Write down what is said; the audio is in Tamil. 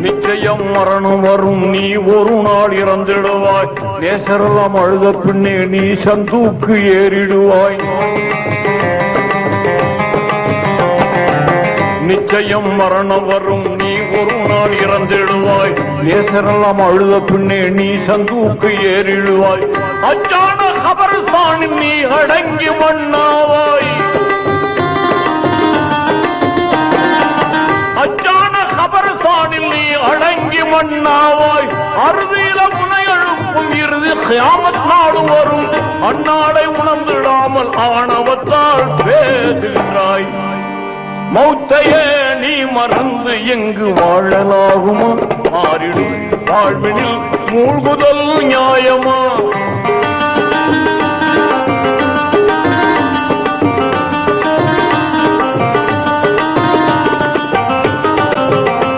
நிச்சயம் மரணம் வரும். நீ ஒரு நாள் இறந்திடுவாய். நேசரெல்லாம் அழுத பின்னே நீ சந்தூக்கு ஏறிடுவாய். நிச்சயம் மரணம் வரும். நீ ஒரு நாள் இறந்திடுவாய். நேசரெல்லாம் அழுத பின்னே நீ சந்தூக்கு ஏறிடுவாய். அச்சான கபர்சானில் நீ அடங்கி மன்னா மன்னாவாய் அறுதியில முனையழுப்பும் இறுதி கியாமத் நாடு வரும். அந்நாளை உணர்ந்திடாமல் ஆணவத்தால் பேசுகின்றாய் மௌத்தையே நீ மறந்து எங்கு வாழலாகுமா? மாறிடும் வாழ்வினில் மூழ்குதல் நியாயமா?